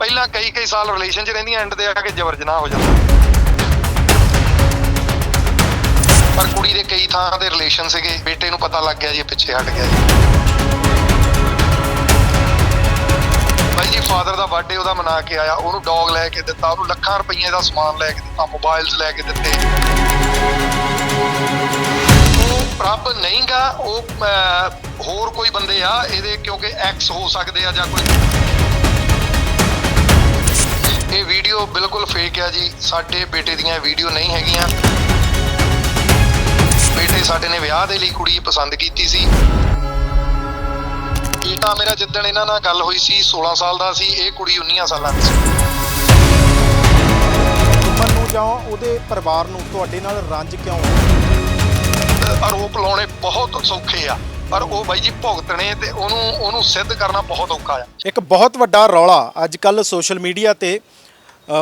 ਪਹਿਲਾਂ ਕਈ ਕਈ ਸਾਲ ਰਿਲੇਸ਼ਨ 'ਚ ਰਹਿੰਦੀਆਂ ਐਂਡ ਤੇ ਆ ਕੇ ਜਬਰ ਜਨਾਹ ਹੋ ਜਾਂਦਾ। ਪਰ ਕੁੜੀ ਦੇ ਕਈ ਥਾਂ ਦੇ ਰਿਲੇਸ਼ਨ ਸੀਗੇ ਬੇਟੇ ਨੂੰ ਪਤਾ ਲੱਗ ਗਿਆ ਜੀ ਇਹ ਪਿੱਛੇ ਹਟ ਗਿਆ ਜੀ। ਬਾਈ ਜੀ ਫਾਦਰ ਦਾ ਬਰਥਡੇ ਉਹਦਾ ਮਨਾ ਕੇ ਆਇਆ ਉਹਨੂੰ ਡੌਗ ਲੈ ਕੇ ਦਿੱਤਾ ਉਹਨੂੰ ਲੱਖਾਂ ਰੁਪਈਏ ਦਾ ਸਮਾਨ ਲੈ ਕੇ ਦਿੱਤਾ ਮੋਬਾਈਲਸ ਲੈ ਕੇ ਦਿੱਤੇ। ਉਹ ਪ੍ਰਭ ਨਹੀਂਗਾ ਉਹ ਅਹ, ਹੋਰ ਕੋਈ ਬੰਦੇ ਆ ਇਹਦੇ ਕਿਉਂਕਿ ਐਕਸ ਹੋ ਸਕਦੇ ਆ ਜਾਂ ਕੋਈ ਇਹ ਵੀਡੀਓ ਬਿਲਕੁਲ ਫੇਕ ਆ ਜੀ। ਸਾਡੇ ਬੇਟੇ ਦੀਆਂ ਵੀਡੀਓ ਨਹੀਂ ਹੈਗੀਆਂ। ਬੇਟੇ ਸਾਡੇ ਨੇ ਵਿਆਹ ਦੇ ਲਈ ਕੁੜੀ ਪਸੰਦ ਕੀਤੀ ਸੀ। ਬੇਟਾ ਮੇਰਾ ਜਿੱਦਣ ਇਹਨਾਂ ਨਾਲ ਗੱਲ ਹੋਈ ਸੀ 16 ਸਾਲ ਦਾ ਸੀ ਇਹ ਕੁੜੀ 19 ਸਾਲਾਂ ਦੀ ਸੀ। ਗੁਰਮਨ ਨੂੰ ਜਾਂ ਉਹਦੇ ਪਰਿਵਾਰ ਨੂੰ ਤੁਹਾਡੇ ਨਾਲ ਰੰਜ ਕਿਉਂ ਆਰੋਪ ਲਾਉਣੇ ਬਹੁਤ ਸੌਖੇ ਆ। ਪਰ ਉਹ ਬਾਈ ਜੀ ਭੁਗਤਣੇ ਤੇ ਉਹਨੂੰ ਉਹਨੂੰ ਸਿੱਧ ਕਰਨਾ ਬਹੁਤ ਔਖਾ ਆ। ਇੱਕ ਬਹੁਤ ਵੱਡਾ ਰੌਲਾ ਅੱਜ ਕੱਲ ਸੋਸ਼ਲ ਮੀਡੀਆ ਤੇ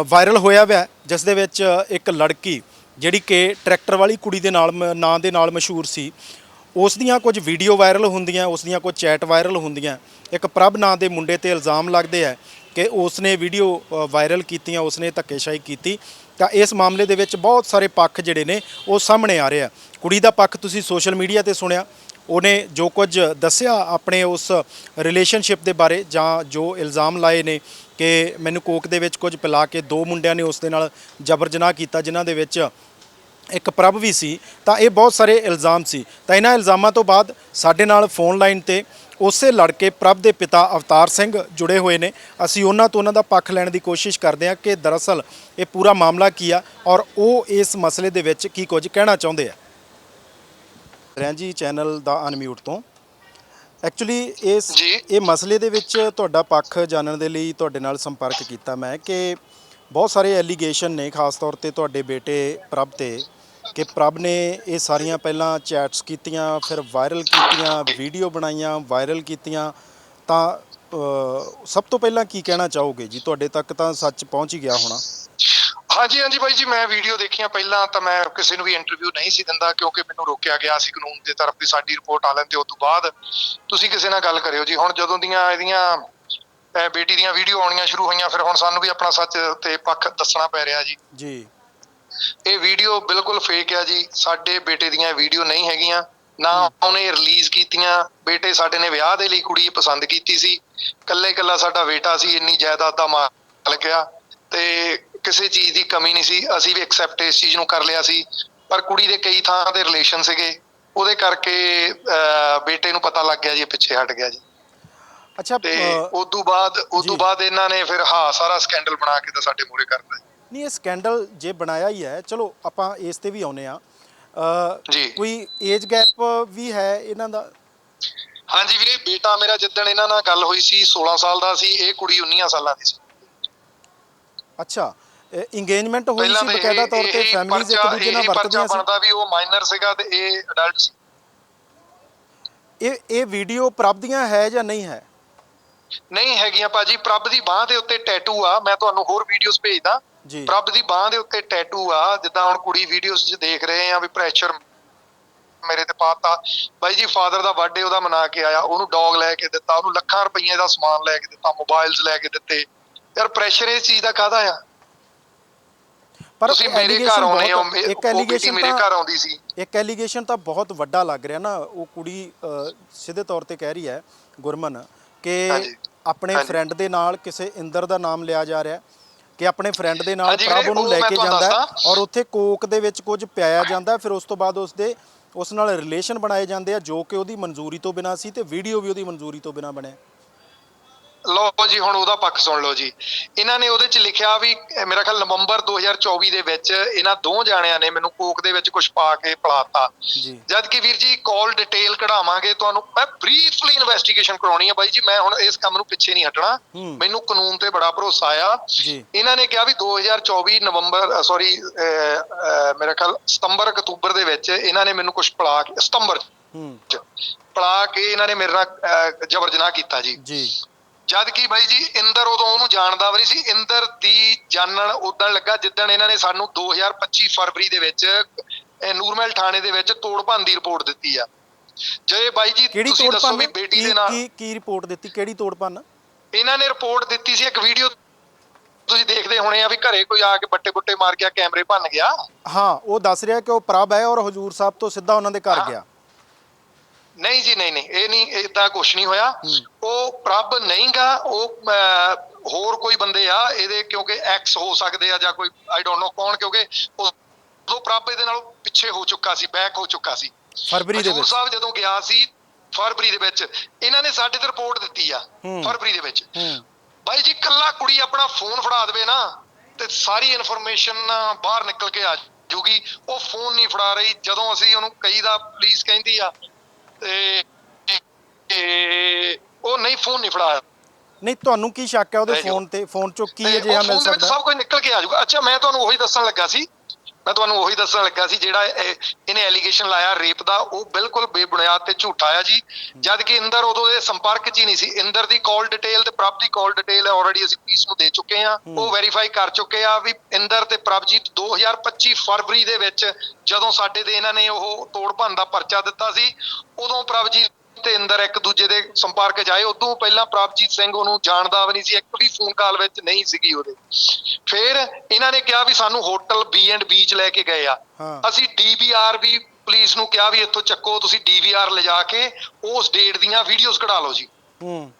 ਵਾਇਰਲ ਹੋਇਆ ਹੋਇਆ ਜਿਸ ਦੇ ਵਿੱਚ ਇੱਕ ਲੜਕੀ ਜਿਹੜੀ ਕਿ ਟਰੈਕਟਰ ਵਾਲੀ ਕੁੜੀ ਦੇ ਨਾਲ, ਮ- ਨਾਂ ਦੇ ਨਾਲ ਮਸ਼ਹੂਰ ਸੀ, ਉਸ ਦੀਆਂ ਕੁਝ ਵੀਡੀਓ ਵਾਇਰਲ ਹੁੰਦੀਆਂ, ਉਸ ਦੀਆਂ ਕੁਝ ਚੈਟ ਵਾਇਰਲ ਹੁੰਦੀਆਂ। ਇੱਕ ਪ੍ਰਭ ਨਾਂ ਦੇ ਮੁੰਡੇ ਤੇ ਇਲਜ਼ਾਮ ਲੱਗਦੇ ਆ ਕਿ ਉਸ ਨੇ ਵੀਡੀਓ ਵਾਇਰਲ ਕੀਤੀਆਂ ਉਸ ਨੇ ਧੱਕੇਸ਼ਾਹੀ ਕੀਤੀ। ਤਾਂ ਇਸ ਮਾਮਲੇ ਦੇ ਵਿੱਚ ਬਹੁਤ ਸਾਰੇ ਪੱਖ ਜਿਹੜੇ ਨੇ, ਉਹ ਸਾਹਮਣੇ ਆ ਰਹੇ ਆ। ਕੁੜੀ ਦਾ ਪੱਖ ਤੁਸੀਂ ਸੋਸ਼ਲ ਮੀਡੀਆ ਤੇ ਸੁਣਿਆ ਉਹਨੇ ਜੋ ਕੁਝ ਦੱਸਿਆ ਆਪਣੇ ਉਸ ਰਿਲੇਸ਼ਨਸ਼ਿਪ ਦੇ ਬਾਰੇ ਜਾਂ ਜੋ ਇਲਜ਼ਾਮ ਲਾਏ ਨੇ ਕਿ ਮੈਨੂੰ ਕੋਕ ਦੇ ਵਿੱਚ ਕੁਝ ਪਿਲਾ ਕੇ ਦੋ ਮੁੰਡਿਆਂ ਨੇ ਉਸ ਦੇ ਨਾਲ ਜਬਰ ਜਨਾਹ ਕੀਤਾ, ਜਿਨ੍ਹਾਂ ਦੇ ਵਿੱਚ ਇੱਕ ਪ੍ਰਭ ਵੀ ਸੀ, ਤਾਂ ਇਹ ਬਹੁਤ ਸਾਰੇ ਇਲਜ਼ਾਮ ਸੀ। ਤਾਂ ਇਹਨਾਂ ਇਲਜ਼ਾਮਾਂ ਤੋਂ ਬਾਅਦ ਸਾਡੇ ਨਾਲ ਫੋਨ ਲਾਈਨ ਤੇ ਉਸੇ ਲੜਕੇ ਪ੍ਰਭ ਦੇ ਪਿਤਾ ਅਵਤਾਰ ਸਿੰਘ ਜੁੜੇ ਹੋਏ ਨੇ। ਅਸੀਂ ਉਹਨਾਂ ਤੋਂ ਉਹਨਾਂ ਦਾ ਪੱਖ ਲੈਣ ਦੀ ਕੋਸ਼ਿਸ਼ ਕਰਦੇ ਹਾਂ ਕਿ ਦਰਅਸਲ ਇਹ ਪੂਰਾ ਮਾਮਲਾ ਕੀ ਆ ਔਰ ਉਹ ਇਸ ਮਸਲੇ ਦੇ ਵਿੱਚ ਕੀ ਕੁਝ ਕਹਿਣਾ ਚਾਹੁੰਦੇ ਆ। ਰੈਂਜੀ ਚੈਨਲ ਦਾ ਅਨਮਿਊਟ ਤੋਂ। ਐਕਚੁਅਲੀ ਇਸ। ਇਹ ਮਸਲੇ ਦੇ ਵਿੱਚ ਤੁਹਾਡਾ ਪੱਖ ਜਾਣਨ ਦੇ ਲਈ ਤੁਹਾਡੇ ਨਾਲ ਸੰਪਰਕ ਕੀਤਾ ਮੈਂ ਕਿ ਬਹੁਤ ਸਾਰੇ ਐਲੀਗੇਸ਼ਨ ਨੇ ਖਾਸ ਤੌਰ ਤੇ ਤੁਹਾਡੇ ਬੇਟੇ ਪ੍ਰਭ ਤੇ ਕਿ ਪ੍ਰਭ ਨੇ ਇਹ ਸਾਰੀਆਂ ਪਹਿਲਾਂ ਚੈਟਸ ਕੀਤੀਆਂ ਫਿਰ ਵਾਇਰਲ ਕੀਤੀਆਂ ਵੀਡੀਓ ਬਣਾਈਆਂ ਵਾਇਰਲ ਕੀਤੀਆਂ। ਤਾਂ ਸਭ ਤੋਂ ਪਹਿਲਾਂ ਕੀ ਕਹਿਣਾ ਚਾਹੋਗੇ ਜੀ? ਤੁਹਾਡੇ ਤੱਕ ਤਾਂ ਸੱਚ ਪਹੁੰਚ ਹੀ ਗਿਆ ਹੋਣਾ। ਹਾਂਜੀ ਹਾਂਜੀ ਬਾਈ ਜੀ ਮੈਂ ਵੀਡੀਓ ਦੇਖੀਆਂ ਪਹਿਲਾਂ ਤਾਂ ਮੈਂ ਕਿਸੇ ਨੂੰ ਵੀ ਇੰਟਰਵਿਊ ਨਹੀਂ ਸੀ ਦਿੰਦਾ ਕਿਉਂਕਿ ਮੈਨੂੰ ਰੋਕਿਆ ਗਿਆ ਸੀ ਕਾਨੂੰਨ ਦੀ ਤਰਫ ਵੀ ਸਾਡੀ ਰਿਪੋਰਟ ਆ ਲੈਣ ਤੇ ਉਸ ਤੋਂ ਬਾਅਦ। ਤੁਸੀਂ ਕਿਸੇ ਨਾਲ ਗੱਲ ਕਰਿਓ ਜੀ। ਹੁਣ ਜਦੋਂ ਦੀਆਂ ਇਹਦੀਆਂ ਬੇਟੀ ਦੀਆਂ ਵੀਡੀਓ ਆਉਣੀਆਂ ਸ਼ੁਰੂ ਹੋਈਆਂ ਫਿਰ ਹੁਣ ਸਾਨੂੰ ਵੀ ਆਪਣਾ ਸੱਚ ਤੇ ਪੱਖ ਦੱਸਣਾ ਪੈ ਰਿਹਾ ਜੀ। ਜੀ। ਇਹ ਵੀਡੀਓ ਬਿਲਕੁਲ ਫੇਕ ਆ ਜੀ। ਸਾਡੇ ਬੇਟੇ ਦੀਆਂ ਵੀਡੀਓ ਨਹੀਂ ਹੈਗੀਆਂ। ਨਾ ਉਹਨੇ ਰਿਲੀਜ਼ ਕੀਤੀਆਂ। ਬੇਟੇ ਸਾਡੇ ਨੇ ਵਿਆਹ ਦੇ ਲਈ ਕੁੜੀ ਪਸੰਦ ਕੀਤੀ ਸੀ। ਕੱਲੇ ਕੱਲਾ ਸਾਡਾ ਬੇਟਾ ਸੀ। ਇੰਨੀ ਜਾਇਦਾਦ ਦਾ ਮਾਲਕ ਆ। ਤੇ ਕਿਸੇ ਚੀਜ਼ ਦੀ ਕਮੀ ਨਹੀਂ ਸੀ। ਅਸੀਂ ਵੀ ਐਕਸੈਪਟ ਇਸ ਚੀਜ਼ ਨੂੰ ਕਰ ਲਿਆ ਸੀ। ਪਰ ਕੁੜੀ ਦੇ ਕਈ ਥਾਂ ਦੇ ਰਿਲੇਸ਼ਨ ਸੀਗੇ। ਉਹਦੇ ਕਰਕੇ ਬੇਟੇ ਨੂੰ ਪਤਾ ਲੱਗ ਗਿਆ ਜੀ ਪਿੱਛੇ ਹਟ ਗਿਆ ਜੀ। ਅੱਛਾ ਤੇ ਉਸ ਤੋਂ ਬਾਅਦ ਉਸ ਤੋਂ। ਬਾਅਦ ਇਹਨਾਂ ਨੇ ਫਿਰ ਹਾਂ ਸਾਰਾ ਸਕੈਂਡਲ ਬਣਾ ਕੇ ਤਾਂ ਸਾਡੇ ਮੂਹਰੇ ਕਰਤਾ ਨਹੀਂ ਇਹ ਸਕੈਂਡਲ ਜੇ ਬਣਾਇਆ ਹੀ ਹੈ ਚਲੋ ਆਪਾਂ ਇਸ ਤੇ ਵੀ ਆਉਨੇ ਆ। ਕੋਈ ਏਜ ਗੈਪ ਵੀ ਹੈ ਇਹਨਾਂ ਦਾ? ਹਾਂਜੀ ਵੀਰੇ ਬੇਟਾ ਮੇਰਾ ਜਿੱਦਣ ਇਹਨਾਂ ਨਾਲ ਗੱਲ ਹੋਈ ਸੀ 16 ਸਾਲ ਦਾ ਸੀ ਇਹ ਕੁੜੀ 19 ਸਾਲਾਂ ਦੀ ਸੀ। ਅੱਛਾ ਇੰਗੇਜਮੈਂਟ ਹੋਈ ਸੀ ਬਕਾਇਦਾ ਤੌਰ ਤੇ ਫੈਮਿਲੀਜ਼ ਇੱਕ ਦੂਜੇ ਨਾਲ ਵਰਤਦੀਆਂ ਸੀ। ਬਣਦਾ ਵੀ ਉਹ ਮਾਈਨਰ ਸੀਗਾ ਤੇ ਇਹ ਅਡਲਟ ਸੀ। ਇਹ ਇਹ ਵੀਡੀਓ ਪ੍ਰਭ ਦੀਆਂ ਹੈ ਜਾਂ ਨਹੀਂ ਹੈ? ਨਹੀਂ ਹੈਗੀਆਂ ਭਾਜੀ ਪ੍ਰਭ ਦੀ ਬਾਹ ਦੇ ਉੱਤੇ ਟੈਟੂ ਆ। ਮੈਂ ਤੁਹਾਨੂੰ ਹੋਰ ਵੀਡੀਓਜ਼ ਭੇਜਦਾ। ਜੀ। ਪ੍ਰਭ ਦੀ ਬਾਹ ਦੇ ਉੱਤੇ ਟੈਟੂ ਆ। ਜਿੱਦਾਂ ਹੁਣ ਕੁੜੀ ਵੀਡੀਓਜ਼ 'ਚ ਦੇਖ ਰਹੇ ਆ ਵੀ ਪ੍ਰੈਸ਼ਰ ਮੇਰੇ ਤੇ ਪਾਤਾ। ਬਾਈ ਜੀ ਫਾਦਰ ਦਾ ਬਰਥਡੇ ਉਹਦਾ ਮਨਾ ਕੇ ਆਇਆ। ਉਹਨੂੰ ਡੌਗ ਲੈ ਕੇ ਦਿੱਤਾ। ਉਹਨੂੰ ਲੱਖਾਂ ਰੁਪਈਏ ਦਾ ਸਮਾਨ ਲੈ ਕੇ ਦਿੱਤਾ। ਮੋਬਾਈਲਸ ਲੈ ਕੇ ਦਿੱਤੇ। ਯਾਰ ਪ੍ਰੈਸ਼ਰ ਇਸ ਚੀਜ਼ ਦਾ ਕਾਹਦਾ ਆ? ਤੁਸੀਂ ਮੇਰੇ ਘਰ ਆਉਣੇ ਹੋ ਇੱਕ ਐਲੀਗੇਸ਼ਨ ਮੇਰੇ ਘਰ ਆਉਂਦੀ ਸੀ ਇੱਕ ਐਲੀਗੇਸ਼ਨ ਤਾਂ ਬਹੁਤ ਵੱਡਾ ਲੱਗ ਰਿਹਾ ਨਾ ਉਹ ਕੁੜੀ ਸਿੱਧੇ ਤੌਰ ਤੇ ਕਹਿ ਰਹੀ ਹੈ ਗੁਰਮਨ ਕਿ। ਆਪਣੇ। ਫਰੈਂਡ ਦੇ ਨਾਲ ਕਿਸੇ ਇੰਦਰ ਦਾ ਨਾਮ ਲਿਆ ਜਾ ਰਿਹਾ ਕਿ ਆਪਣੇ ਫਰੈਂਡ ਦੇ ਨਾਲ ਪ੍ਰਭ ਉਹ ਲੈ ਕੇ ਜਾਂਦਾ। ਔਰ ਉੱਥੇ ਕੋਕ ਦੇ ਵਿੱਚ ਕੁਝ ਪਿਆਇਆ ਜਾਂਦਾ ਫਿਰ ਉਸ ਤੋਂ ਬਾਅਦ ਉਸ ਦੇ ਉਸ ਨਾਲ ਰਿਲੇਸ਼ਨ ਬਣਾਏ ਜਾਂਦੇ ਆ ਜੋ ਕਿ ਉਹਦੀ ਮਨਜ਼ੂਰੀ ਤੋਂ ਬਿਨਾ ਸੀ ਤੇ ਵੀਡੀਓ ਵੀ ਉਹਦੀ ਮਨਜ਼ੂਰੀ ਤੋਂ ਬਿਨਾ ਬਣਿਆ ਲਓ ਜੀ ਹੁਣ ਉਹਦਾ ਪੱਖ ਸੁਣ ਲਓ ਜੀ। ਇਹਨਾਂ ਨੇ ਉਹਦੇ ਚ ਲਿਖਿਆ ਵੀ ਮੇਰਾ ਖਿਆਲ ਨਵੰਬਰ 2024 ਦੇ ਵਿੱਚ ਇਹਨਾਂ ਦੋ ਜਾਣਿਆਂ ਨੇ ਮੈਨੂੰ ਕੋਕ ਦੇ ਵਿੱਚ ਕੁਝ ਪਾ ਕੇ ਪਿਲਾਤਾ। ਜਦ ਕਿ ਵੀਰ ਜੀ ਕਾਲ ਡਿਟੇਲ ਕਢਾਵਾਂਗੇ ਤੁਹਾਨੂੰ ਮੈਂ ਬਰੀਫਲੀ ਇਨਵੈਸਟੀਗੇਸ਼ਨ ਕਰਾਉਣੀ ਹੈ ਬਾਈ ਜੀ ਮੈਂ ਹੁਣ ਇਸ ਕੰਮ ਨੂੰ ਪਿੱਛੇ ਨਹੀਂ ਹਟਣਾ। ਮੈਨੂੰ ਕਾਨੂੰਨ ਤੇ ਬੜਾ ਭਰੋਸਾ ਆ। ਜੀ। ਇਹਨਾਂ ਨੇ ਕਿਹਾ ਵੀ 2024 ਨਵੰਬਰ ਸੌਰੀ ਮੇਰਾ ਖਿਆਲ ਸਤੰਬਰ ਅਕਤੂਬਰ ਦੇ ਵਿੱਚ ਇਹਨਾਂ ਨੇ ਮੈਨੂੰ ਕੁਝ ਪਲਾ ਕੇ ਸਤੰਬਰ ਪਲਾ ਕੇ ਇਹਨਾਂ ਨੇ ਮੇਰੇ ਨਾਲ ਜਬਰ ਜਨਾਹ ਕੀਤਾ ਜੀ। ਜੀ। ਜਦ ਕਿ ਬਾਈ ਜੀ ਇੰਦਰ ਉਦੋਂ ਉਹਨੂੰ ਜਾਣਦਾ ਵੀ ਨਹੀਂ ਸੀ। ਇੰਦਰ ਦੀ ਜਾਣਨ ਉਦੋਂ ਲੱਗਾ ਜਿੱਦਣ ਇਹਨਾਂ ਨੇ ਸਾਨੂੰ 2025 ਫਰਵਰੀ ਦੇ ਵਿੱਚ ਨੂਰਮਹਿਲ ਥਾਣੇ ਦੇ ਵਿੱਚ ਤੋੜ ਭੰਨ ਦੀ ਰਿਪੋਰਟ ਦਿੱਤੀ ਆ। ਜੇ ਬਾਈ ਜੀ ਤੁਸੀਂ ਦੱਸੋ ਵੀ ਬੇਟੀ ਦੇ ਨਾਲ ਕੀ ਕੀ ਰਿਪੋਰਟ ਦਿੱਤੀ? ਕਿਹੜੀ ਤੋੜ ਪੰਨ ਇਹਨਾਂ ਨੇ ਰਿਪੋਰਟ ਦਿੱਤੀ ਸੀ ਇੱਕ ਵੀਡੀਓ। ਤੁਸੀਂ ਦੇਖਦੇ ਹੋਣੇ ਆ ਵੀ ਘਰੇ ਕੋਈ ਆ ਕੇ ਬੱਟੇ ਬੁੱਟੇ ਮਾਰ ਗਿਆ ਕੈਮਰੇ ਭੰਨ ਗਿਆ। ਹਾਂ ਉਹ ਦੱਸ ਰਿਹਾ ਕਿ ਉਹ ਪ੍ਰਭ ਹੈ ਔਰ ਹਜੂਰ ਸਾਹਿਬ ਤੋਂ ਸਿੱਧਾ ਉਹਨਾਂ ਦੇ ਘਰ। ਗਿਆ। ਨਹੀਂ ਜੀ ਨਹੀਂ ਨਹੀਂ ਇਹ ਨਹੀਂ ਇਦਾਂ ਕੁਝ ਨਹੀਂ ਹੋਇਆ। ਉਹ ਪ੍ਰਭ ਨਹੀਂਗਾ ਉਹ ਹੋਰ ਕੋਈ ਬੰਦੇ ਆ ਇਹਦੇ ਕਿਉਂਕਿ ਐਕਸ ਹੋ ਸਕਦੇ ਆ ਜਾਂ ਕੋਈ ਆਈ ਡੋਨਟ ਨੋ ਕੌਣ ਕਿਉਂਕਿ ਉਹ ਪ੍ਰਭ ਇਹਦੇ ਨਾਲੋਂ ਪਿੱਛੇ ਹੋ ਚੁੱਕਾ ਸੀ ਬੈਕ ਹੋ ਚੁੱਕਾ ਸੀ। ਫਰਵਰੀ ਦੇ ਵਿੱਚ। ਸਾਹਿਬ ਜਦੋਂ ਗਿਆ ਸੀ ਫਰਵਰੀ ਦੇ ਵਿੱਚ ਇਹਨਾਂ ਨੇ ਸਾਡੇ ਤੇ ਰਿਪੋਰਟ ਦਿੱਤੀ ਆ। ਫਰਵਰੀ ਦੇ ਵਿੱਚ। ਬਾਈ ਜੀ ਕੱਲਾ ਕੁੜੀ ਆਪਣਾ ਫੋਨ ਫੜਾ ਦੇਵੇ ਨਾ ਤੇ ਸਾਰੀ ਇਨਫੋਰਮੇਸ਼ਨ ਬਾਹਰ ਨਿਕਲ ਕੇ ਆ ਜੂਗੀ। ਉਹ ਫੋਨ ਨਹੀਂ ਫੜਾ ਰਹੀ ਜਦੋਂ ਅਸੀਂ ਉਹਨੂੰ ਕਹੀਦਾ ਪੁਲਿਸ ਕਹਿੰਦੀ ਆ ਤੇ ਉਹ ਨਹੀਂ ਫੋਨ ਨਹੀਂ ਫੜਾ ਨਹੀਂ ਤੁਹਾਨੂੰ ਕੀ ਸ਼ੱਕ ਹੈ ਉਹਦੇ। ਫੋਨ ਤੇ? ਫੋਨ ਚੋਂ ਕੀ ਅਜਿਹਾ ਮਿਲ ਸਕਦਾ? ਸਭ ਕੁਝ ਨਿਕਲ ਕੇ ਆ ਜਾਊਗਾ। ਅੱਛਾ ਮੈਂ ਤੁਹਾਨੂੰ ਉਹੀ ਦੱਸਣ ਲੱਗਾ ਸੀ ਮੈਂ ਤੁਹਾਨੂੰ ਉਹੀ ਦੱਸਣ ਲੱਗਾ ਸੀ ਜਿਹੜਾ ਇਹ- ਇਹਨੇ ਐਲੀਗੇਸ਼ਨ ਲਾਇਆ ਰੇਪ ਦਾ ਉਹ ਬਿਲਕੁਲ ਬੇਬੁਨਿਆਦ ਤੇ ਝੂਠਾ ਆ ਜੀ। ਜਦ ਕਿ ਇੰਦਰ ਉਦੋਂ ਦੇ ਸੰਪਰਕ 'ਚ ਹੀ ਨਹੀਂ ਸੀ। ਇੰਦਰ ਦੀ ਕਾਲ ਡਿਟੇਲ ਤੇ ਪ੍ਰਭ ਦੀ ਕਾਲ ਡਿਟੇਲ ਆਲਰੇਡੀ ਅਸੀਂ ਪੁਲਿਸ ਨੂੰ ਦੇ ਚੁੱਕੇ ਆ ਉਹ ਵੈਰੀਫਾਈ ਕਰ ਚੁੱਕੇ ਆ ਵੀ ਇੰਦਰ ਤੇ ਪ੍ਰਭਜੀਤ 2025 ਫਰਵਰੀ ਦੇ ਵਿੱਚ ਜਦੋਂ ਸਾਡੇ ਦੇ ਇਹਨਾਂ ਨੇ ਉਹ ਤੋੜ ਭੰਨ ਦਾ ਪਰਚਾ ਦਿੱਤਾ ਸੀ ਉਦੋਂ ਪ੍ਰਭਜੀਤ ਤੇ ਇੰਦਰ ਇੱਕ ਦੂਜੇ ਦੇ ਸੰਪਰਕ 'ਚ ਆਏ। ਉਦੋਂ ਪਹਿਲਾਂ ਪ੍ਰਭਜੀਤ ਸਿੰਘ ਉਹਨੂੰ ਜਾਣਦਾ ਵੀ ਨਹੀਂ ਸੀ। ਇੱਕ ਵੀ ਫੋਨ ਕਾਲ ਵਿੱਚ ਨਹੀਂ ਸੀਗੀ ਉਹਦੇ। ਫਿਰ ਇਹਨਾਂ ਨੇ ਕਿਹਾ ਵੀ ਸਾਨੂੰ ਹੋਟਲ ਬੀ ਐਂਡ ਬੀ 'ਚ ਲੈ ਕੇ ਗਏ ਆ। ਅਸੀਂ ਡੀਵੀਆਰ ਵੀ ਪੁਲਿਸ ਨੂੰ ਕਿਹਾ ਵੀ ਇੱਥੋਂ ਚੱਕੋ ਤੁਸੀਂ ਡੀਵੀਆਰ ਲਿਜਾ ਕੇ ਉਸ ਡੇਟ ਦੀਆਂ ਵੀਡੀਓਜ਼ ਕਢਾ ਲਓ ਜੀ। ਹੂੰ।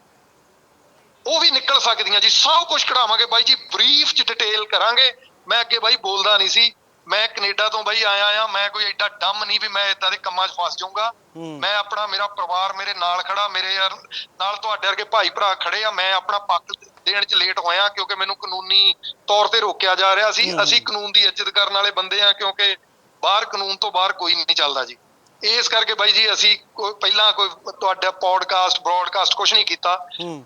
ਉਹ ਵੀ ਨਿਕਲ ਸਕਦੀਆਂ ਜੀ। ਸਭ ਕੁਝ ਕਢਾਵਾਂਗੇ। ਬਾਈ ਜੀ ਬਰੀਫ ਚ ਡਿਟੇਲ ਕਰਾਂਗੇ। ਮੈਂ ਅੱਗੇ ਬਾਈ ਬੋਲਦਾ ਨਹੀਂ ਸੀ। ਮੈਂ ਕੈਨੇਡਾ ਤੋਂ ਬਾਈ ਆਇਆ ਆ ਮੈਂ ਕੋਈ ਐਡਾ ਡੰਮ ਨਹੀਂ ਵੀ ਮੈਂ ਇਦਾਂ ਦੇ ਕੰਮਾਂ 'ਚ ਫਸ ਜਾਊਂਗਾ। ਮੈਂ ਆਪਣਾ ਮੇਰਾ ਪਰਿਵਾਰ ਮੇਰੇ ਨਾਲ ਖੜਾ ਮੇਰੇ ਯਾਰ ਨਾਲ ਤੁਹਾਡੇ ਵਰਗੇ ਭਾਈ ਭਰਾ ਖੜੇ ਆ ਮੈਂ ਆਪਣਾ ਪੱਖ ਦੇਣ 'ਚ ਲੇਟ ਹੋਇਆ ਕਿਉਂਕਿ ਮੈਨੂੰ ਕਾਨੂੰਨੀ ਤੌਰ ਤੇ ਰੋਕਿਆ ਜਾ ਰਿਹਾ ਸੀ। ਅਸੀਂ ਕਾਨੂੰਨ ਦੀ ਇੱਜ਼ਤ ਕਰਨ ਵਾਲੇ ਬੰਦੇ ਆ ਕਿਉਂਕਿ ਬਾਹਰ ਕਾਨੂੰਨ ਤੋਂ ਬਾਹਰ ਕੋਈ ਨਹੀਂ ਚੱਲਦਾ ਜੀ ਇਸ ਕਰਕੇ ਬਾਈ ਜੀ ਅਸੀਂ ਪਹਿਲਾਂ ਕੋਈ ਤੁਹਾਡਾ ਪੋਡਕਾਸਟ ਬ੍ਰੌਡਕਾਸਟ ਕੁਝ ਨਹੀਂ ਕੀਤਾ।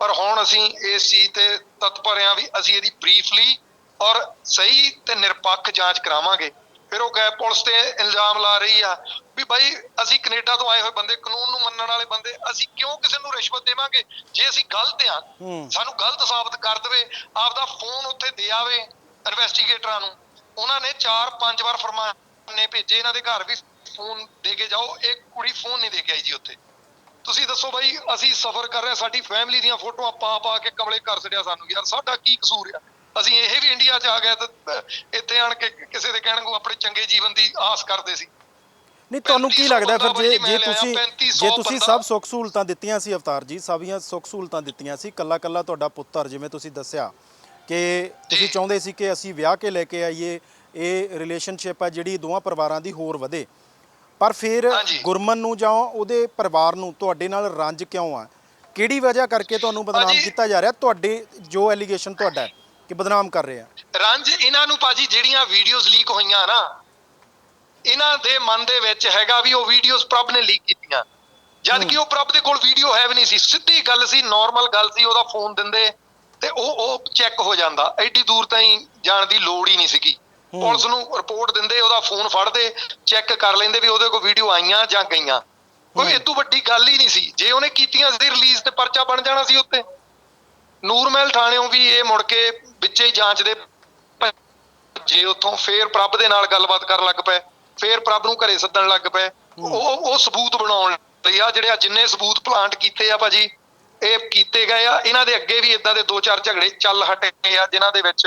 ਪਰ ਹੁਣ ਅਸੀਂ ਇਸ ਚੀਜ਼ ਤੇ ਤਤਪਰ ਆ ਵੀ ਅਸੀਂ ਇਹਦੀ ਬਰੀਫਲੀ ਔਰ ਸਹੀ ਤੇ ਨਿਰਪੱਖ ਜਾਂਚ ਕਰਾਵਾਂਗੇ। ਫਿਰ ਉਹ ਗਏ ਪੁਲਿਸ ਤੇ ਇਲਜ਼ਾਮ ਲਾ ਰਹੀ ਆ ਵੀ ਬਾਈ ਅਸੀਂ ਕੈਨੇਡਾ ਤੋਂ ਆਏ ਹੋਏ ਬੰਦੇ ਕਾਨੂੰਨ ਨੂੰ ਮੰਨਣ ਵਾਲੇ ਬੰਦੇ ਅਸੀਂ ਕਿਉਂ ਕਿਸੇ ਨੂੰ ਰਿਸ਼ਵਤ ਦੇਵਾਂਗੇ? ਜੇ ਅਸੀਂ ਗਲਤ ਆ। ਸਾਨੂੰ ਗਲਤ ਸਾਬਤ ਕਰ ਦੇਵੇ ਆਪਦਾ ਫੋਨ ਉੱਥੇ ਦੇ ਆਵੇ ਇਨਵੈਸਟੀਗੇਟਰਾਂ ਨੂੰ। ਉਹਨਾਂ ਨੇ 4-5 ਵਾਰ ਫਰਮਾਨੇ ਭੇਜੇ ਇਹਨਾਂ ਦੇ ਘਰ ਵੀ ਫੋਨ ਦੇ ਕੇ ਜਾਓ ਇਹ ਕੁੜੀ ਫੋਨ ਨਹੀਂ ਦੇ ਕੇ ਆਈ ਜੀ ਉੱਥੇ। ਤੁਸੀਂ ਦੱਸੋ ਬਾਈ ਅਸੀਂ ਸਫਰ ਕਰ ਰਹੇ ਸਾਡੀ ਫੈਮਿਲੀ ਦੀਆਂ ਫੋਟੋਆਂ ਪਾ ਪਾ ਕੇ ਕਮਲੇ ਕਰ ਛੱਡਿਆ ਸਾਨੂੰ। ਯਾਰ ਸਾਡਾ ਕੀ ਕਸੂਰ ਆ? ਅਸੀਂ ਇਹ ਵੀ ਇੰਡੀਆ 'ਚ ਆ ਗਏ ਤੇ ਇੱਥੇ ਆਣ ਕੇ ਕਿਸੇ ਦੇ ਕਹਿਣ ਨੂੰ ਆਪਣੇ ਚੰਗੇ ਜੀਵਨ ਦੀ ਆਸ ਕਰਦੇ ਸੀ ਨਹੀਂ ਤੁਹਾਨੂੰ ਕੀ 3500 ਲੱਗਦਾ ਫਿਰ ਜੇ ਜੇ ਤੁਸੀਂ 3500 ਜੇ ਤੁਸੀਂ। ਸਭ ਸੁੱਖ ਸਹੂਲਤਾਂ ਦਿੱਤੀਆਂ ਸੀ ਅਵਤਾਰ ਜੀ ਸਭੀਆਂ ਸੁੱਖ ਸਹੂਲਤਾਂ ਦਿੱਤੀਆਂ ਸੀ ਕੱਲਾ ਕੱਲਾ ਤੁਹਾਡਾ ਪੁੱਤਰ ਜਿਵੇਂ ਤੁਸੀਂ ਦੱਸਿਆ ਕਿ ਤੁਸੀਂ। ਚਾਹੁੰਦੇ ਸੀ ਕਿ ਅਸੀਂ ਵਿਆਹ ਕੇ ਲੈ ਕੇ ਆਈਏ ਇਹ ਰਿਲੇਸ਼ਨਸ਼ਿਪ ਹੈ ਜਿਹੜੀ ਦੋਵਾਂ ਪਰਿਵਾਰਾਂ ਦੀ ਹੋਰ ਵਧੇ ਪਰ ਫਿਰ। ਗੁਰਮਨ ਨੂੰ ਜਾਂ ਉਹਦੇ ਪਰਿਵਾਰ ਨੂੰ ਤੁਹਾਡੇ ਨਾਲ ਰੰਜ ਕਿਉਂ ਆ ਕਿਹੜੀ ਵਜ੍ਹਾ ਕਰਕੇ ਤੁਹਾਨੂੰ ਬਦਨਾਮ ਕੀਤਾ ਜਾ ਰਿਹਾ ਤੁਹਾਡੇ ਜੋ ਐਲੀਗੇਸ਼ਨ ਤੁਹਾਡਾ ਹੈ ਕਿ ਬਦਨਾਮ ਕਰ ਰਹੇ ਆ। ਰੰਜ ਇਹਨਾਂ ਨੂੰ ਭਾਜੀ ਜਿਹੜੀਆਂ ਵੀਡੀਓਜ਼ ਲੀਕ ਹੋਈਆਂ ਨਾ ਇਹਨਾਂ ਦੇ ਮਨ ਦੇ ਵਿੱਚ ਹੈਗਾ ਵੀ ਉਹ ਵੀਡੀਓਜ਼ ਪ੍ਰਭ ਨੇ ਲੀਕ ਕੀਤੀਆਂ। ਜਦ ਕਿ ਉਹ ਪ੍ਰਭ ਦੇ ਕੋਲ ਵੀਡੀਓ ਹੈ ਵੀ ਨਹੀਂ ਸੀ। ਸਿੱਧੀ ਗੱਲ ਸੀ ਨਾਰਮਲ ਗੱਲ ਸੀ ਉਹਦਾ ਫੋਨ ਦਿੰਦੇ ਤੇ ਉਹ ਉਹ ਚੈੱਕ ਹੋ ਜਾਂਦਾ। ਐਡੀ ਦੂਰ ਤਾਈਂ ਜਾਣ ਦੀ ਲੋੜ ਹੀ ਨਹੀਂ ਸੀਗੀ। ਪੁਲਿਸ ਨੂੰ ਰਿਪੋਰਟ ਦਿੰਦੇ ਉਹਦਾ ਫੋਨ ਫੜਦੇ ਚੈੱਕ ਕਰ ਲੈਂਦੇ ਵੀ ਉਹਦੇ ਕੋਲ ਵੀਡੀਓ ਆਈਆਂ ਜਾਂ ਗਈਆਂ। ਕੋਈ। ਇਦੋਂ ਵੱਡੀ ਗੱਲ ਹੀ ਨਹੀਂ ਸੀ। ਜੇ ਉਹਨੇ ਕੀਤੀਆਂ ਸੀ ਰਿਲੀਜ਼ ਤੇ ਪਰਚਾ ਬਣ ਜਾਣਾ ਸੀ ਉੱਤੇ। ਨੂਰਮਹਿਲ ਥਾਣਿਓਂ ਵੀ ਇਹ ਮੁੜ ਕੇ ਵਿੱਚੇ ਹੀ ਜਾਂਚ ਦੇ ਜੇ ਉੱਥੋਂ ਫੇਰ ਪ੍ਰਭ ਦੇ ਨਾਲ ਗੱਲਬਾਤ ਕਰਨ ਲੱਗ ਪਏ ਫੇਰ ਪ੍ਰਭ ਨੂੰ ਘਰੇ ਸੱਦਣ ਲੱਗ ਪਏ। ਉਹ ਉਹ ਸਬੂਤ ਬਣਾਉਣ ਲਈ ਆ ਜਿਹੜੇ ਆ ਜਿੰਨੇ ਸਬੂਤ ਪਲਾਂਟ ਕੀਤੇ ਆ ਭਾਜੀ ਇਹ ਕੀਤੇ ਗਏ ਆ। ਇਹਨਾਂ ਦੇ ਅੱਗੇ ਵੀ ਇਦਾਂ ਦੇ ਦੋ ਚਾਰ ਝਗੜੇ ਚੱਲ ਹਟੇ ਆ ਜਿਨ੍ਹਾਂ ਦੇ ਵਿੱਚ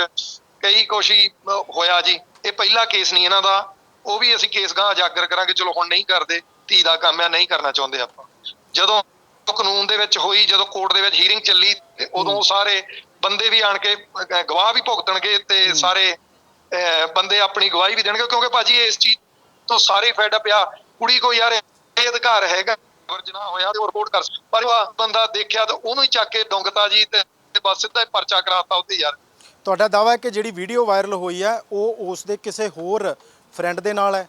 ਕਈ ਕੁਛ ਹੀ ਹੋਇਆ ਜੀ। ਇਹ ਪਹਿਲਾ ਕੇਸ ਨਹੀਂ ਇਹਨਾਂ ਦਾ। ਉਹ ਵੀ ਅਸੀਂ ਕੇਸ ਗਾਂ ਉਜਾਗਰ ਕਰਾਂਗੇ ਚਲੋ ਹੁਣ ਨਹੀਂ ਕਰਦੇ ਧੀ ਦਾ ਕੰਮ ਆ ਨਹੀਂ ਕਰਨਾ ਚਾਹੁੰਦੇ ਆਪਾਂ। ਜਦੋਂ ਕਾਨੂੰਨ ਦੇ ਵਿੱਚ ਹੋਈ ਜਦੋਂ ਕੋਰਟ ਦੇ ਵਿੱਚ ਹੀਅਰਿੰਗ ਚੱਲੀ ਤੇ ਉਦੋਂ ਸਾਰੇ ਬੰਦੇ ਵੀ ਆਣ ਕੇ ਗਵਾਹ ਵੀ ਭੁਗਤਣਗੇ ਤੇ ਸਾਰੇ ਬੰਦੇ ਆਪਣੀ ਗਵਾਹੀ ਵੀ ਦੇਣਗੇ ਕਿਉਂਕਿ ਭਾਜੀ ਇਸ ਚੀਜ਼ ਤੋਂ ਸਾਰੇ ਫੈਡ ਪਿਆ ਕੁੜੀ ਕੋ ਯਾਰ ਇਹ ਅਧਿਕਾਰ ਹੈਗਾ ਵਰਜਨਾ ਹੋਇਆ ਤੇ ਰਿਪੋਰਟ ਕਰ ਪਰ ਉਹ ਬੰਦਾ ਦੇਖਿਆ ਤੇ ਉਹਨੂੰ ਹੀ ਚੱਕ ਕੇ ਡੁੰਗਤਾ ਜੀ ਤੇ ਤੇ ਬਸ ਸਿੱਧਾ ਹੀ ਪਰਚਾ ਕਰਾਤਾ ਉੱਤੇ ਯਾਰ। ਤੁਹਾਡਾ ਦਾਵਾ ਹੈ ਕਿ ਜਿਹੜੀ ਵੀਡੀਓ ਵਾਇਰਲ ਹੋਈ ਹੈ ਉਹ ਉਸ ਦੇ ਕਿਸੇ ਹੋਰ ਫਰੈਂਡ ਦੇ ਨਾਲ ਹੈ?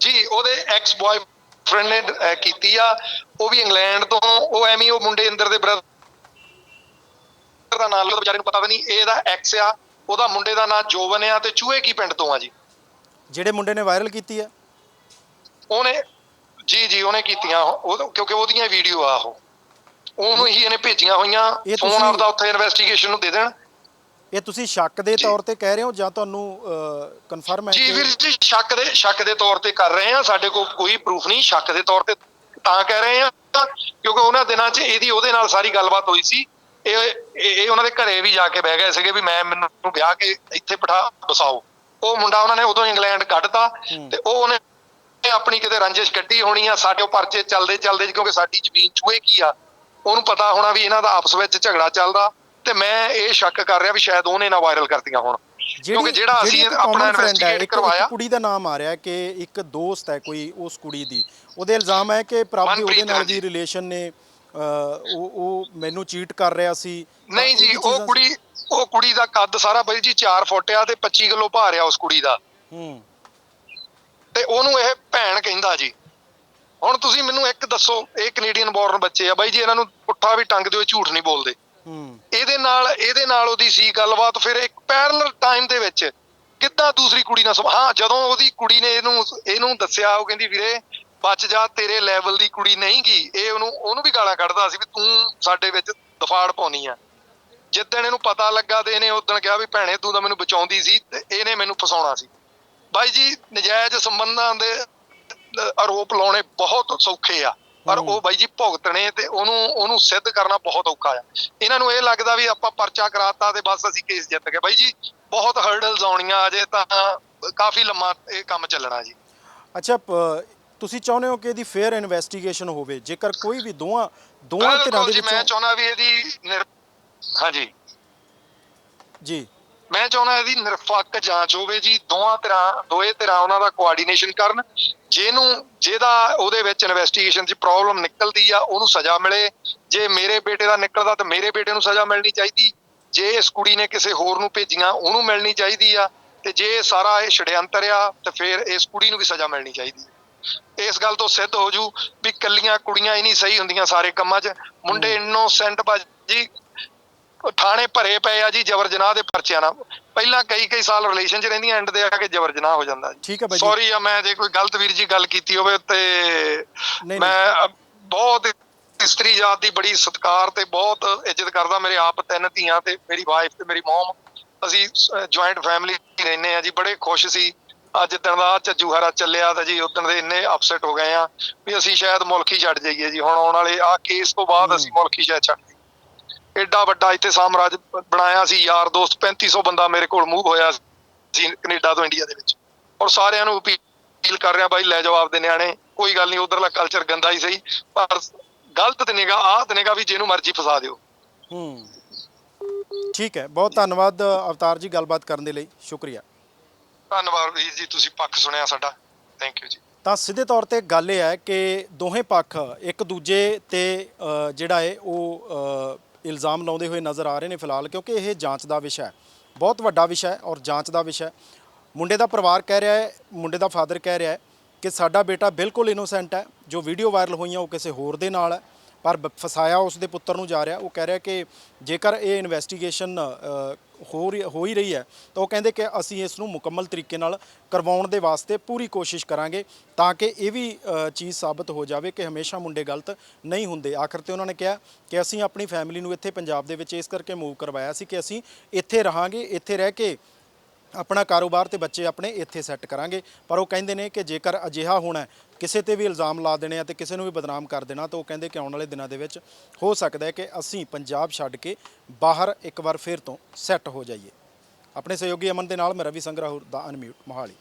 ਜੀ ਉਹਦੇ ਐਕਸ ਬॉय ਫਰੈਂਡ ਨੇ ਕੀਤੀ ਆ ਉਹ ਵੀ ਇੰਗਲੈਂਡ ਤੋਂ ਉਹ ਐਵੇਂ ਉਹ ਮੁੰਡੇ ਇੰਦਰ ਦੇ ਬ੍ਰਦਰ ਦਾ ਨਾਮ ਉਹਦੇ ਵਿਚਾਰੇ ਨੂੰ ਪਤਾ ਵੀ ਨਹੀਂ ਇਹ ਇਹਦਾ ਐਕਸ ਆ ਉਹਦਾ ਮੁੰਡੇ ਦਾ ਨਾਮ ਜੋਵਨ ਆ ਤੇ ਚੂਹੇ ਕੀ ਪਿੰਡ ਤੋਂ ਆ ਜੀ। ਜਿਹੜੇ ਮੁੰਡੇ ਨੇ ਵਾਇਰਲ ਕੀਤੀ ਹੈ ਉਹਨੇ ਜੀ ਜੀ ਉਹਨੇ ਕੀਤੀਆਂ ਉਹ ਕਿਉਂਕਿ ਉਹਦੀਆਂ ਵੀਡੀਓ ਆ ਉਹ। ਉਹਨੂੰ ਹੀ ਇਹਨੇ ਭੇਜੀਆਂ ਹੋਈਆਂ ਫੋਨ ਆਪਦਾ ਉੱਥੇ ਇਨਵੈਸਟੀਗੇਸ਼ਨ ਨੂੰ ਦੇ ਦੇਣ। ਇਹ ਤੁਸੀਂ ਸ਼ੱਕ ਦੇ। ਤੌਰ ਤੇ ਕਹਿ ਰਹੇ ਹੋ ਜਾਂ ਤੁਹਾਨੂੰ ਕਨਫਰਮ ਹੈ ਜੀ ਵੀਰ ਜੀ ਸ਼ੱਕ ਦੇ ਸ਼ੱਕ ਦੇ ਤੌਰ ਤੇ ਕਰ ਰਹੇ ਆ ਸਾਡੇ ਕੋਲ ਕੋਈ ਪ੍ਰੂਫ ਨਹੀਂ ਸ਼ੱਕ ਦੇ ਤੌਰ ਤੇ ਤਾਂ ਕਹਿ ਰਹੇ ਆ ਕਿਉਂਕਿ ਉਹਨਾਂ ਦਿਨਾਂ 'ਚ ਇਹਦੀ ਉਹਦੇ ਨਾਲ ਸਾਰੀ ਗੱਲਬਾਤ ਹੋਈ ਸੀ। ਇਹ ਇਹ ਉਹਨਾਂ ਦੇ ਘਰੇ ਵੀ ਜਾ ਕੇ ਬਹਿ ਗਏ ਸੀਗੇ ਵੀ ਮੈਂ ਮੈਨੂੰ ਵਿਆਹ ਕੇ ਇੱਥੇ ਬਿਠਾ ਬਸਾਓ। ਉਹ ਮੁੰਡਾ ਉਹਨਾਂ ਨੇ ਉਦੋਂ ਇੰਗਲੈਂਡ ਕੱਢਤਾ। ਤੇ ਉਹ ਉਹਨੇ ਆਪਣੀ ਕਿਤੇ ਰੰਜਿਸ਼ ਕੱਢੀ ਹੋਣੀ ਆ। ਸਾਡੇ ਪਰਚੇ ਚੱਲਦੇ ਚੱਲਦੇ ਕਿਉਂਕਿ ਸਾਡੀ ਜ਼ਮੀਨ ਚੂਹੇ ਕੀ ਆ? ਉਹਨੂੰ ਪਤਾ ਹੋਣਾ ਵੀ ਇਹਨਾਂ ਦਾ ਆਪਸ ਵਿੱਚ ਝਗੜਾ ਚੱਲਦਾ। ਤੇ ਮੈਂ ਇਹ ਸ਼ੱਕ ਕਰ ਰਿਹਾ ਵੀ ਸ਼ਾਇਦ ਉਹਨੇ ਨਾ ਵਾਇਰਲ ਕਰਤੀਆਂ ਹੋਣ। ਕਿਉਂਕਿ ਜਿਹੜਾ ਅਸੀਂ ਆਪਣਾ ਇਨਵੈਸਟੀਗੇਟ ਕਰਵਾਇਆ ਕੁੜੀ ਦਾ ਨਾਮ ਆ ਰਿਹਾ ਕਿ ਇੱਕ ਦੋਸਤ ਹੈ ਕੋਈ ਉਸ ਕੁੜੀ ਦੀ। ਉਹਦੇ ਇਲਜ਼ਾਮ ਹੈ ਕਿ ਪ੍ਰਭ ਦੀ ਉਹਦੇ ਨਾਲ। ਦੀ ਰਿਲੇਸ਼ਨ ਨੇ। ਉਹ ਉਹ ਮੈਨੂੰ ਚੀਟ ਕਰ ਰਿਹਾ ਸੀ। ਨਹੀਂ ਜੀ ਉਹ ਕੁੜੀ ਉਹ ਕੁੜੀ ਦਾ ਕੱਦ ਸਾਰਾ ਬਾਈ ਜੀ 4 ਫੁੱਟ ਆ ਤੇ 25 ਕਿਲੋ ਭਾਰ ਆ ਉਸ ਕੁੜੀ ਦਾ। ਹੂੰ। ਤੇ ਉਹਨੂੰ ਇਹ ਭੈਣ ਕਹਿੰਦਾ ਜੀ। ਹੁਣ ਤੁਸੀਂ ਮੈਨੂੰ ਇੱਕ ਦੱਸੋ ਇਹ ਕੈਨੇਡੀਅਨ ਬੋਰਨ ਬੱਚੇ ਆ। ਬਾਈ ਜੀ ਇਹਨਾਂ ਨੂੰ ਪੁੱਠਾ ਵੀ ਟੰਗ ਦਿਓ ਝੂਠ ਨਹੀਂ ਬੋਲਦੇ। ਇਹਦੇ ਨਾਲ ਇਹਦੇ ਨਾਲ ਉਹਦੀ ਸੀ ਗੱਲਬਾਤ, ਫਿਰ ਇੱਕ ਪੈਰਲਲ ਟਾਈਮ ਦੇ ਵਿੱਚ ਕਿੱਦਾਂ ਦੂਸਰੀ ਕੁੜੀ ਨਾਲ ਹਾਂ, ਜਦੋਂ ਉਹਦੀ ਕੁੜੀ ਨੇ ਇਹਨੂੰ ਇਹਨੂੰ ਦੱਸਿਆ, ਉਹ ਕਹਿੰਦੀ, ਵੀਰੇ, ਬਚ ਜਾ, ਤੇਰੇ ਲੈਵਲ ਦੀ ਕੁੜੀ ਨਹੀਂ ਗੀ। ਇਹ ਉਹਨੂੰ ਉਹਨੂੰ ਵੀ ਗਾਲਾਂ ਕੱਢਦਾ ਸੀ ਵੀ ਤੂੰ ਸਾਡੇ ਵਿੱਚ ਦਫਾੜ ਪਾਉਣੀ ਆ। ਜਿੱਦਣ ਇਹਨੂੰ ਪਤਾ ਲੱਗਾ ਤੇ ਇਹਨੇ ਉਦੋਂ ਕਿਹਾ ਵੀ, ਭੈਣੇ, ਤੂੰ ਤਾਂ ਮੈਨੂੰ ਬਚਾਉਂਦੀ ਸੀ ਤੇ ਇਹਨੇ ਮੈਨੂੰ ਫਸਾਉਣਾ ਸੀ। ਬਾਈ ਜੀ, ਨਜਾਇਜ਼ ਸੰਬੰਧਾਂ ਦੇ ਆਰੋਪ ਲਾਉਣੇ ਬਹੁਤ ਸੌਖੇ ਆ। ਪਰ। ਉਹ ਬਾਈ ਜੀ ਭੁਗਤਣੇ ਤੇ ਉਹਨੂੰ ਉਹਨੂੰ ਸਿੱਧ ਕਰਨਾ ਬਹੁਤ ਔਖਾ ਆ। ਇਹਨਾਂ ਨੂੰ ਇਹ ਲੱਗਦਾ ਵੀ ਆਪਾਂ ਪਰਚਾ ਕਰਾਤਾ ਤੇ ਬਸ ਅਸੀਂ ਕੇਸ ਜਿੱਤ ਗਏ। ਬਾਈ ਜੀ ਬਹੁਤ ਹਰਡਲਸ ਆਉਣੀਆਂ ਅਜੇ ਤਾਂ ਕਾਫੀ ਲੰਮਾ ਇਹ ਕੰਮ ਚੱਲਣਾ ਜੀ। ਅੱਛਾ ਤੁਸੀਂ ਚਾਹੁੰਦੇ ਹੋ ਕਿ ਇਹਦੀ ਫੇਅਰ ਇਨਵੈਸਟੀਗੇਸ਼ਨ ਹੋਵੇ? ਜੇਕਰ ਕੋਈ ਵੀ ਦੋਵਾਂ ਦੋਵਾਂ ਧਿਰਾਂ ਦੇ ਜੀ ਮੈਂ ਵਿੱਚੋਂ ਚਾਹੁੰਦਾ ਵੀ ਇਹਦੀ ਹਾਂਜੀ। ਜੀ। ਮੈਂ ਚਾਹੁੰਦਾ ਇਹਦੀ ਨਿਰਪੱਖ ਜਾਂਚ ਹੋਵੇ ਜੀ ਦੋਵਾਂ ਧਿਰਾਂ ਦੋਏ ਧਿਰਾਂ ਉਹਨਾਂ ਦਾ ਕੋਆਰਡੀਨੇਸ਼ਨ ਕਰਨ ਜਿਹਨੂੰ ਜਿਹਦਾ ਉਹਦੇ ਵਿੱਚ ਇਨਵੈਸਟੀਗੇਸ਼ਨ 'ਚ ਪ੍ਰੋਬਲਮ ਨਿਕਲਦੀ ਆ ਉਹਨੂੰ ਸਜ਼ਾ ਮਿਲੇ। ਜੇ ਮੇਰੇ ਬੇਟੇ ਦਾ ਨਿਕਲਦਾ ਤਾਂ ਮੇਰੇ ਬੇਟੇ ਨੂੰ ਸਜ਼ਾ ਮਿਲਣੀ ਚਾਹੀਦੀ। ਜੇ ਇਸ ਕੁੜੀ ਨੇ ਕਿਸੇ ਹੋਰ ਨੂੰ ਭੇਜੀਆਂ ਉਹਨੂੰ ਮਿਲਣੀ ਚਾਹੀਦੀ ਆ। ਤੇ ਜੇ ਸਾਰਾ ਇਹ ਛੜਿਅੰਤਰ ਆ ਤੇ ਫਿਰ ਇਸ ਕੁੜੀ ਨੂੰ ਵੀ ਸਜ਼ਾ ਮਿਲਣੀ ਚਾਹੀਦੀ ਇਸ ਗੱਲ ਤੋਂ ਸਿੱਧ ਹੋ ਜੂ ਵੀ ਕੱਲੀਆਂ ਕੁੜੀਆਂ ਹੀ ਨਹੀਂ ਸਹੀ ਹੁੰਦੀਆਂ ਸਾਰੇ ਕੰਮਾਂ 'ਚ। ਮੁੰਡੇ ਇਨੋਸੈਂਟ ਭਾਜੀ ਥਾਣੇ ਭਰੇ ਪਏ ਆ ਜੀ ਜਬਰ ਜਨਾਹ ਦੇ ਪਰਚਿਆਂ ਨਾਲ। ਪਹਿਲਾਂ ਕਈ ਕਈ ਸਾਲ ਰਿਲੇਸ਼ਨ 'ਚ ਰਹਿੰਦੀਆਂ ਐਂਡ ਦੇ ਆ ਕੇ ਜਬਰ ਜਨਾਹ ਹੋ ਜਾਂਦਾ ਠੀਕ ਹੈ ਬਾਈ ਜੀ। ਸੌਰੀ ਆ ਮੈਂ ਜੇ ਕੋਈ ਗਲਤ ਵੀਰ ਜੀ ਗੱਲ ਕੀਤੀ ਹੋਵੇ ਤੇ। ਮੈਂ ਬਹੁਤ ਇਸਤਰੀ ਜਾਤ ਦੀ ਬੜੀ ਸਤਿਕਾਰ ਤੇ ਬਹੁਤ ਇੱਜ਼ਤ ਕਰਦਾ ਮੇਰੇ ਆਪ ਤਿੰਨ ਧੀਆਂ ਤੇ ਮੇਰੀ ਵਾਈਫ ਤੇ ਮੇਰੀ ਮਮ। ਅਸੀਂ ਜੁਆਇੰਟ ਫੈਮਿਲੀ ਰਹਿੰਦੇ ਆ ਜੀ ਬੜੇ ਖੁਸ਼ ਸੀ। ਅੱਜ ਦਿਨ ਦਾ ਝੱਜੂ ਹਰਾ ਚੱਲਿਆ ਤਾਂ ਜੀ ਉਦੋਂ ਦੇ ਇੰਨੇ ਅਪਸੈਟ ਹੋ ਗਏ ਆ ਵੀ ਅਸੀਂ ਸ਼ਾਇਦ ਮੁਲਕ ਹੀ ਛੱਡ ਜਾਈਏ ਜੀ। ਹੁਣ ਆਉਣ ਵਾਲੇ ਆ ਕੇਸ ਤੋਂ ਬਾਅਦ ਅਸੀਂ ਮੁਲਕ ਹੀ ਛੱਡ ਜਾਈਏ। ਐਡਾ ਵੱਡਾ ਇੱਥੇ ਸਾਮਰਾਜ ਬਣਾਇਆ ਸੀ ਯਾਰ ਦੋਸਤ 3500 ਬੰਦਾ ਮੇਰੇ ਕੋਲ ਮੂਵ ਹੋਇਆ ਸੀ ਕੈਨੇਡਾ ਤੋਂ ਇੰਡੀਆ ਦੇ ਵਿੱਚ। ਔਰ ਸਾਰਿਆਂ ਨੂੰ ਅਪੀਲ ਕਰ ਰਿਹਾ ਬਾਈ ਲੈ ਜਾਓ ਆਪਦੇ ਨਿਆਣੇ ਕੋਈ ਗੱਲ ਨਹੀਂ ਉਧਰਲਾ ਕਲਚਰ ਗੰਦਾ ਹੀ ਸਹੀ ਪਰ ਗਲਤ ਤੇ ਨਿਗਾ ਆਹ ਤੇ ਨਿਗਾ ਵੀ ਜਿਹਨੂੰ ਮਰਜ਼ੀ ਫਸਾ ਦਿਓ। ਹੂੰ। ਠੀਕ ਹੈ ਬਹੁਤ ਧੰਨਵਾਦ ਅਵਤਾਰ ਜੀ ਗੱਲਬਾਤ ਕਰਨ ਦੇ ਲਈ ਸ਼ੁਕਰੀਆ। ਧੰਨਵਾਦ ਵੀਰ ਜੀ ਤੁਸੀਂ ਪੱਖ ਸੁਣਿਆ ਸਾਡਾ। ਥੈਂਕ ਯੂ ਜੀ। ਤਾਂ ਸਿੱਧੇ ਤੌਰ ਤੇ ਗੱਲ ਇਹ ਹੈ ਕਿ ਦੋਹੇ ਪੱਖ ਇੱਕ ਦੂਜੇ ਤੇ ਜਿਹੜਾ ਹੈ ਉਹ ਇਲਜ਼ਾਮ ਲਾਉਂਦੇ ਹੋਏ ਨਜ਼ਰ ਆ ਰਹੇ ਨੇ ਫਿਲਹਾਲ, ਕਿਉਂਕਿ ਇਹ ਜਾਂਚ ਦਾ ਵਿਸ਼ਾ ਹੈ। ਬਹੁਤ ਵੱਡਾ ਵਿਸ਼ਾ ਹੈ ਔਰ ਜਾਂਚ ਦਾ ਵਿਸ਼ਾ ਹੈ। ਮੁੰਡੇ ਦਾ ਪਰਿਵਾਰ ਕਹਿ ਰਿਹਾ ਹੈ, ਮੁੰਡੇ ਦਾ ਫਾਦਰ ਕਹਿ ਰਿਹਾ ਹੈ ਕਿ ਸਾਡਾ ਬੇਟਾ ਬਿਲਕੁਲ ਇਨੋਸੈਂਟ ਹੈ। ਜੋ ਵੀਡੀਓ ਵਾਇਰਲ ਹੋਈਆਂ ਉਹ ਕਿਸੇ ਹੋਰ ਦੇ ਨਾਲ ਹੈ। ਪਰ ਬ- ਫਸਾਇਆ ਉਸ ਦੇ ਪੁੱਤਰ ਨੂੰ ਜਾ ਰਿਹਾ। ਉਹ ਕਹਿ ਰਿਹਾ ਕਿ ਜੇਕਰ ਇਹ ਇਨਵੈਸਟੀਗੇਸ਼ਨ ਹੋ ਰਹੀ ਹੋ ਹੀ ਰਹੀ ਹੈ, ਤਾਂ ਉਹ ਕਹਿੰਦੇ ਕਿ ਅਸੀਂ ਇਸ ਨੂੰ ਮੁਕੰਮਲ ਤਰੀਕੇ ਨਾਲ ਕਰਵਾਉਣ ਦੇ ਵਾਸਤੇ ਪੂਰੀ ਕੋਸ਼ਿਸ਼ ਕਰਾਂਗੇ ਤਾਂ ਕਿ ਇਹ ਵੀ ਚੀਜ਼ ਸਾਬਤ ਹੋ ਜਾਵੇ ਕਿ ਹਮੇਸ਼ਾ ਮੁੰਡੇ ਗਲਤ ਨਹੀਂ ਹੁੰਦੇ। ਆਖਰ ਤੇ ਉਹਨਾਂ ਨੇ ਕਿਹਾ ਕਿ ਅਸੀਂ ਆਪਣੀ ਫੈਮਿਲੀ ਨੂੰ ਇੱਥੇ ਪੰਜਾਬ ਦੇ ਵਿੱਚ ਇਸ ਕਰਕੇ ਮੂਵ ਕਰਵਾਇਆ ਸੀ ਕਿ ਅਸੀਂ ਇੱਥੇ ਰਹਾਂਗੇ, ਇੱਥੇ ਰਹਿ ਕੇ ਆਪਣਾ ਕਾਰੋਬਾਰ ਤੇ ਬੱਚੇ ਆਪਣੇ ਇੱਥੇ ਸੈੱਟ ਕਰਾਂਗੇ। ਪਰ ਉਹ ਕਹਿੰਦੇ ਨੇ ਕਿ ਜੇਕਰ ਅਜਿਹਾ ਹੋਣਾ ਕਿਸੇ ਤੇ ਵੀ ਇਲਜ਼ਾਮ ਲਾ ਦੇਣੇ ਆ ਤੇ ਕਿਸੇ ਨੂੰ ਵੀ ਬਦਨਾਮ ਕਰ ਦੇਣਾ, ਤਾਂ ਉਹ ਕਹਿੰਦੇ ਕਿ ਆਉਣ ਵਾਲੇ ਦਿਨਾਂ ਦੇ ਵਿੱਚ ਹੋ ਸਕਦਾ ਹੈ ਕਿ ਅਸੀਂ ਪੰਜਾਬ ਛੱਡ ਕੇ ਬਾਹਰ ਇੱਕ ਵਾਰ ਫੇਰ ਤੋਂ ਸੈੱਟ ਹੋ ਜਾਈਏ। ਆਪਣੇ ਸਹਿਯੋਗੀ ਅਮਨ ਦੇ ਨਾਲ ਮੈਂ ਰਵੀ ਸੰਗਰਾਹੁਰ ਦਾ ਅਨਮਿਊਟ ਮੋਹਾਲੀ।